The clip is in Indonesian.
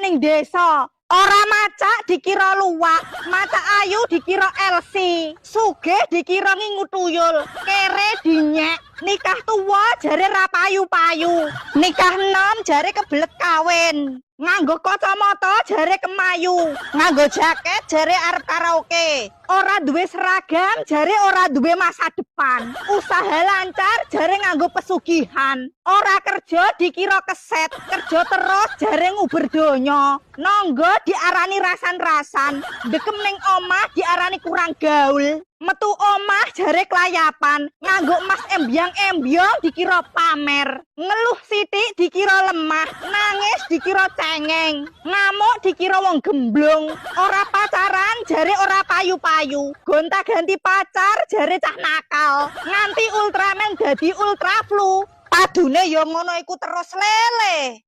ning desa. Ora macak dikira luwak, mata ayu dikira Elsi, sugih dikira ngingu tuyul, kere dinyek, nikah tua jare ra payu-payu, nikah enom jare kebelet kawin. Nganggo kacamata jare kemayu, nganggo jaket jare arep karaoke. Ora duwe seragam jare ora duwe masa depan. Usaha lancar jare nganggo pesugihan. Ora kerja dikira keset, kerja terus jare nguber donya. Nonggo diarani rasan-rasan, dekem ning omah diarani kurang gaul. Metu omah jare kelayapan, nganggo emas embyang-embyong dikira pamer. Ngeluh sithik dikira lemah, nangis dikira cengeng. Ngamuk dikira wong gemblung. Ora pacaran jare ora payu-payu. Gonta-ganti pacar jare cah nakal. Nganti Ultraman dadi Ultra Flu. Padune ya ngono iku terus lele.